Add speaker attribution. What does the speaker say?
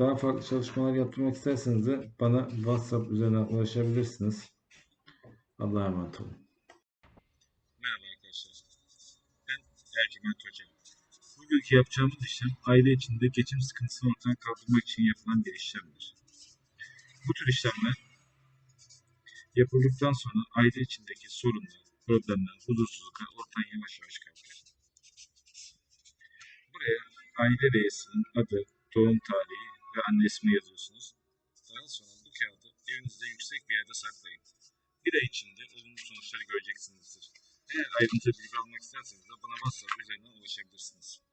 Speaker 1: Daha farklı çalışmalar yaptırmak isterseniz de bana WhatsApp üzerinden ulaşabilirsiniz. Allah'a emanet olun.
Speaker 2: Merhaba arkadaşlar. Ben Ercüment Hoca. Bugünkü yapacağımız işlem aile içinde geçim sıkıntısını ortadan kaldırmak için yapılan bir işlemdir. Bu tür işlemler yapıldıktan sonra aile içindeki sorunlar, problemler, huzursuzluklar ortadan yavaş yavaş kalkar. Buraya aile reisinin adı, doğum tarihi ve anne ismini yazıyorsunuz. Daha sonra bu kağıdı evinizde yüksek bir yerde saklayın. Bir ay içinde olumlu sonuçları göreceksinizdir. Eğer ayrıntı bilgi almak isterseniz de bana WhatsApp üzerinden ulaşabilirsiniz.